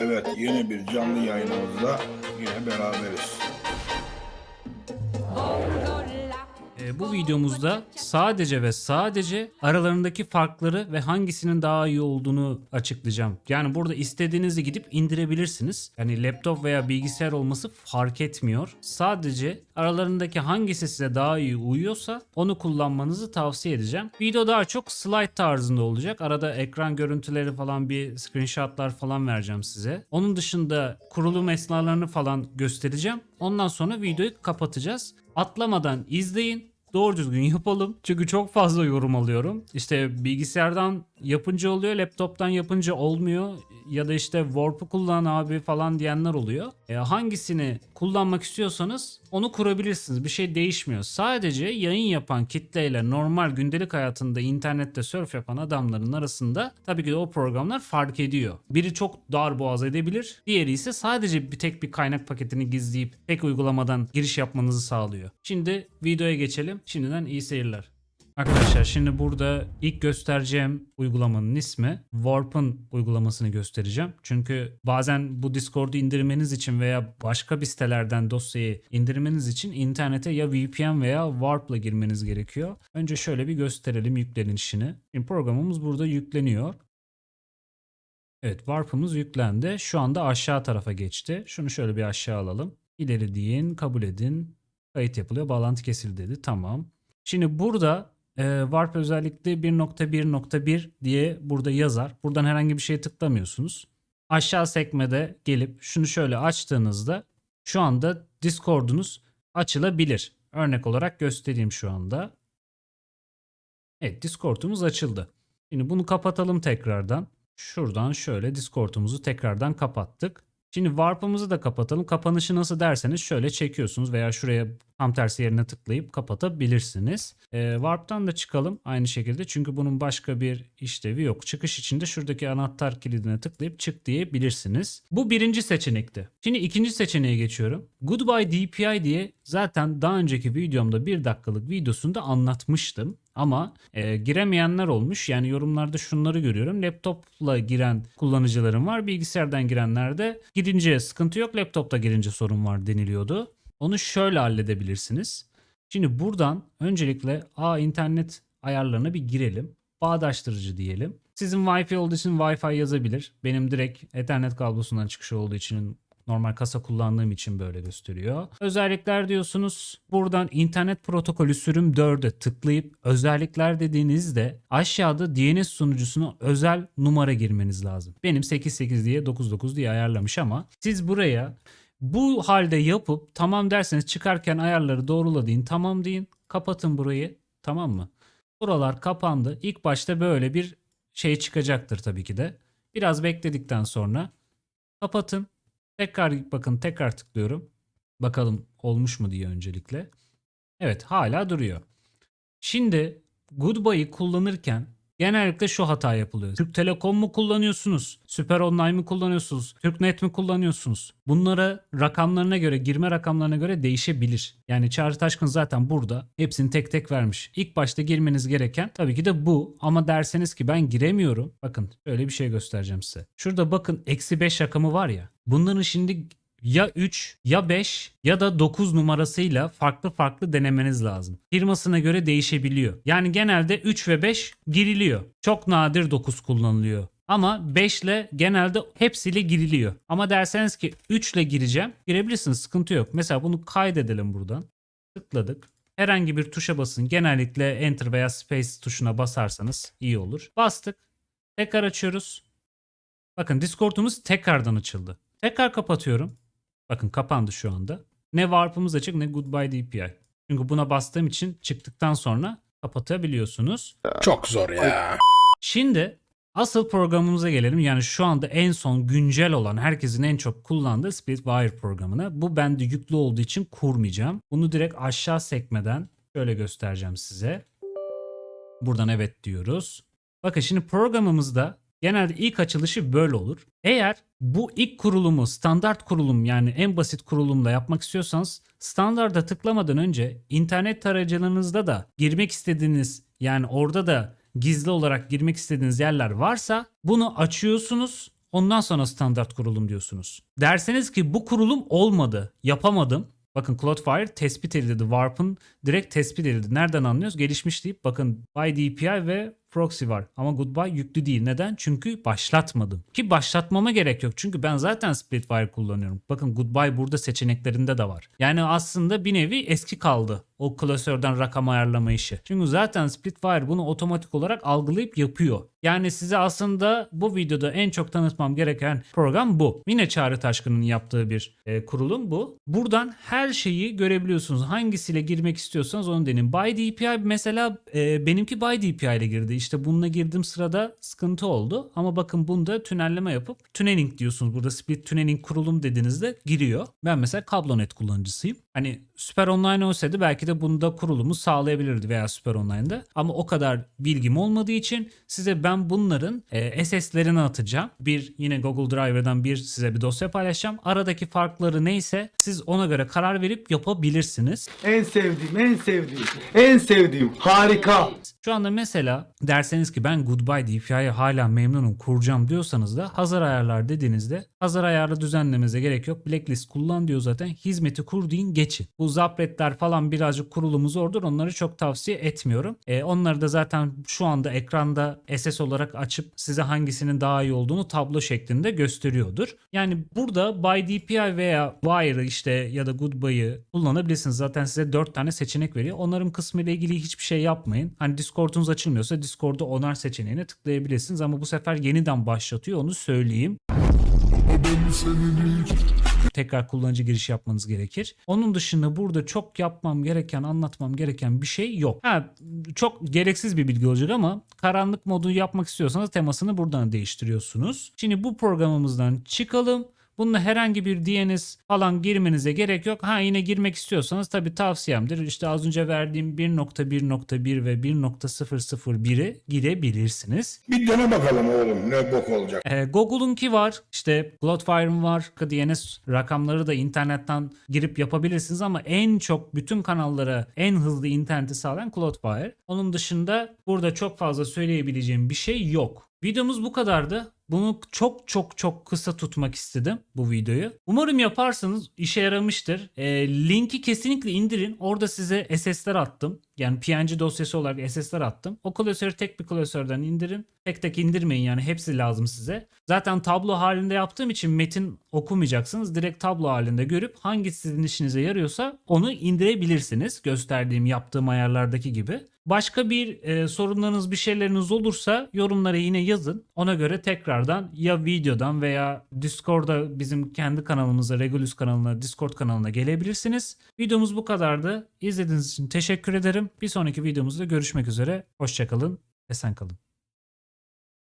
Evet, yeni bir canlı yayınımızda yine beraberiz. Bu videomuzda sadece ve sadece aralarındaki farkları ve hangisinin daha iyi olduğunu açıklayacağım. Yani burada istediğinizi gidip indirebilirsiniz. Yani laptop veya bilgisayar olması fark etmiyor. Sadece aralarındaki hangisi size daha iyi uyuyorsa onu kullanmanızı tavsiye edeceğim. Video daha çok slide tarzında olacak. Arada ekran görüntüleri falan bir screenshotlar falan vereceğim size. Onun dışında kurulum esnalarını falan göstereceğim. Ondan sonra videoyu kapatacağız. Atlamadan izleyin. Doğru düzgün yapalım. Çünkü çok fazla yorum alıyorum. İşte bilgisayardan yapınca oluyor, laptoptan yapınca olmuyor. Ya da işte Warp'u kullan abi falan diyenler oluyor. E, hangisini kullanmak istiyorsanız onu kurabilirsiniz. Bir şey değişmiyor. Sadece yayın yapan kitleyle normal gündelik hayatında internette surf yapan adamların arasında tabii ki de o programlar fark ediyor. Biri çok dar boğaz edebilir. Diğeri ise sadece bir tek bir kaynak paketini gizleyip tek uygulamadan giriş yapmanızı sağlıyor. Şimdi videoya geçelim. Şimdiden iyi seyirler. Arkadaşlar şimdi burada ilk göstereceğim uygulamanın ismi Warp'ın uygulamasını göstereceğim. Çünkü bazen bu Discord'u indirmeniz için veya başka bir sitelerden dosyayı indirmeniz için internete ya VPN veya Warp'la girmeniz gerekiyor. Önce şöyle bir gösterelim yüklenişini. Şimdi programımız burada yükleniyor. Evet Warp'ımız yüklendi. Şu anda aşağı tarafa geçti. Şunu şöyle bir aşağı alalım. İleri deyin, kabul edin. Kayıt yapılıyor, bağlantı kesildi dedi. Tamam. Şimdi burada e, Warp özellikle 1.1.1 diye burada yazar. Buradan herhangi bir şeye tıklamıyorsunuz. Aşağı sekmede gelip şunu şöyle açtığınızda şu anda Discord'unuz açılabilir. Örnek olarak göstereyim şu anda. Evet Discord'umuz açıldı. Şimdi bunu kapatalım tekrardan. Şuradan şöyle Discord'umuzu tekrardan kapattık. Şimdi Warp'ımızı da kapatalım. Kapanışı nasıl derseniz şöyle çekiyorsunuz veya şuraya tam tersi yerine tıklayıp kapatabilirsiniz. Ee, Warp'tan da çıkalım aynı şekilde çünkü bunun başka bir işlevi yok. Çıkış için de şuradaki anahtar kilidine tıklayıp çık diyebilirsiniz. Bu birinci seçenekti. Şimdi ikinci seçeneğe geçiyorum. Goodbye DPI diye zaten daha önceki videomda bir dakikalık videosunda anlatmıştım. Ama e, giremeyenler olmuş. Yani yorumlarda şunları görüyorum. Laptopla giren kullanıcılarım var. Bilgisayardan girenlerde girince sıkıntı yok. Laptopta girince sorun var deniliyordu. Onu şöyle halledebilirsiniz. Şimdi buradan öncelikle A internet ayarlarına bir girelim. Bağdaştırıcı diyelim. Sizin Wi-Fi olduğu için Wi-Fi yazabilir. Benim direkt Ethernet kablosundan çıkışı olduğu için normal kasa kullandığım için böyle gösteriyor. Özellikler diyorsunuz. Buradan internet protokolü sürüm 4'e tıklayıp özellikler dediğinizde aşağıda DNS sunucusuna özel numara girmeniz lazım. Benim 88 diye 99 diye ayarlamış ama siz buraya bu halde yapıp tamam derseniz çıkarken ayarları doğrula deyin tamam deyin kapatın burayı tamam mı? Buralar kapandı. İlk başta böyle bir şey çıkacaktır tabii ki de. Biraz bekledikten sonra kapatın. Tekrar bakın tekrar tıklıyorum. Bakalım olmuş mu diye öncelikle. Evet hala duruyor. Şimdi Goodbye'ı kullanırken genellikle şu hata yapılıyor. Türk Telekom mu kullanıyorsunuz? Süper Online mi kullanıyorsunuz? Türknet mi kullanıyorsunuz? Bunlara rakamlarına göre, girme rakamlarına göre değişebilir. Yani Çağrı Taşkın zaten burada hepsini tek tek vermiş. İlk başta girmeniz gereken tabii ki de bu. Ama derseniz ki ben giremiyorum. Bakın şöyle bir şey göstereceğim size. Şurada bakın eksi 5 rakamı var ya. Bunların şimdi ya 3 ya 5 ya da 9 numarasıyla farklı farklı denemeniz lazım. Firmasına göre değişebiliyor. Yani genelde 3 ve 5 giriliyor. Çok nadir 9 kullanılıyor. Ama 5 ile genelde hepsiyle giriliyor. Ama derseniz ki 3 ile gireceğim. Girebilirsiniz sıkıntı yok. Mesela bunu kaydedelim buradan. Tıkladık. Herhangi bir tuşa basın. Genellikle Enter veya Space tuşuna basarsanız iyi olur. Bastık. Tekrar açıyoruz. Bakın Discord'umuz tekrardan açıldı. Tekrar kapatıyorum. Bakın kapandı şu anda. Ne Warp'ımız açık ne Goodbye DPI. Çünkü buna bastığım için çıktıktan sonra kapatabiliyorsunuz. Çok zor ya. Şimdi asıl programımıza gelelim. Yani şu anda en son güncel olan herkesin en çok kullandığı Splitwire programına. Bu bende yüklü olduğu için kurmayacağım. Bunu direkt aşağı sekmeden şöyle göstereceğim size. Buradan evet diyoruz. Bakın şimdi programımızda genelde ilk açılışı böyle olur. Eğer bu ilk kurulumu standart kurulum yani en basit kurulumla yapmak istiyorsanız standarda tıklamadan önce internet tarayıcılarınızda da girmek istediğiniz yani orada da gizli olarak girmek istediğiniz yerler varsa bunu açıyorsunuz. Ondan sonra standart kurulum diyorsunuz. Derseniz ki bu kurulum olmadı, yapamadım. Bakın Cloudflare tespit edildi. Warp'ın direkt tespit edildi. Nereden anlıyoruz? Gelişmiş deyip bakın by DPI ve proxy var. Ama goodbye yüklü değil. Neden? Çünkü başlatmadım. Ki başlatmama gerek yok. Çünkü ben zaten Splitwire kullanıyorum. Bakın goodbye burada seçeneklerinde de var. Yani aslında bir nevi eski kaldı. O klasörden rakam ayarlama işi. Çünkü zaten Splitwire bunu otomatik olarak algılayıp yapıyor. Yani size aslında bu videoda en çok tanıtmam gereken program bu. Yine Çağrı Taşkın'ın yaptığı bir e, kurulum bu. Buradan her şeyi görebiliyorsunuz. Hangisiyle girmek istiyorsanız onu deneyin. By DPI mesela e, benimki By DPI ile girdi. İşte bununla girdiğim sırada sıkıntı oldu. Ama bakın bunda tünelleme yapıp tuning diyorsunuz. Burada split tuning kurulum dediğinizde giriyor. Ben mesela kablonet kullanıcısıyım. Hani Süper Online olsaydı belki de bunda kurulumu sağlayabilirdi veya Süper Online'da. Ama o kadar bilgim olmadığı için size ben bunların e, SS'lerini atacağım. Bir yine Google Drive'dan bir size bir dosya paylaşacağım. Aradaki farkları neyse siz ona göre karar verip yapabilirsiniz. En sevdiğim, en sevdiğim, en sevdiğim. Harika. Şu anda mesela derseniz ki ben Goodbye DPI'ye hala memnunum kuracağım diyorsanız da hazır ayarlar dediğinizde hazır ayarlı düzenlemenize gerek yok. Blacklist kullan diyor zaten. Hizmeti kur deyin geçin. Bu zapretler falan birazcık kurulumu zordur. Onları çok tavsiye etmiyorum. E, onları da zaten şu anda ekranda SS olarak açıp size hangisinin daha iyi olduğunu tablo şeklinde gösteriyordur. Yani burada By DPI veya Wire'ı işte ya da Goodbye'ı kullanabilirsiniz. Zaten size 4 tane seçenek veriyor. Onarım kısmı ile ilgili hiçbir şey yapmayın. Hani Discord'unuz açılmıyorsa Discord'da onar seçeneğine tıklayabilirsiniz ama bu sefer yeniden başlatıyor onu söyleyeyim tekrar kullanıcı giriş yapmanız gerekir. Onun dışında burada çok yapmam gereken, anlatmam gereken bir şey yok. Ha, çok gereksiz bir bilgi olacak ama karanlık modu yapmak istiyorsanız temasını buradan değiştiriyorsunuz. Şimdi bu programımızdan çıkalım. Bununla herhangi bir DNS falan girmenize gerek yok. Ha yine girmek istiyorsanız tabii tavsiyemdir. İşte az önce verdiğim 1.1.1 ve 1.001'e girebilirsiniz. Bir dene bakalım oğlum ne bok olacak. Ee, Google'unki var. işte Cloudflare'ın var. DNS rakamları da internetten girip yapabilirsiniz ama en çok bütün kanallara en hızlı interneti sağlayan Cloudflare. Onun dışında burada çok fazla söyleyebileceğim bir şey yok. Videomuz bu kadardı. Bunu çok çok çok kısa tutmak istedim bu videoyu. Umarım yaparsanız işe yaramıştır. E, linki kesinlikle indirin. Orada size SS'ler attım. Yani PNG dosyası olarak SS'ler attım. O klasörü tek bir klasörden indirin. Tek tek indirmeyin yani hepsi lazım size. Zaten tablo halinde yaptığım için metin okumayacaksınız. Direkt tablo halinde görüp hangisi sizin işinize yarıyorsa onu indirebilirsiniz. Gösterdiğim yaptığım ayarlardaki gibi. Başka bir e, sorunlarınız bir şeyleriniz olursa yorumlara yine yazın. Ona göre tekrardan ya videodan veya Discord'da bizim kendi kanalımıza Regulus kanalına Discord kanalına gelebilirsiniz. Videomuz bu kadardı. İzlediğiniz için teşekkür ederim. Bir sonraki videomuzda görüşmek üzere. Hoşçakalın. Esen kalın.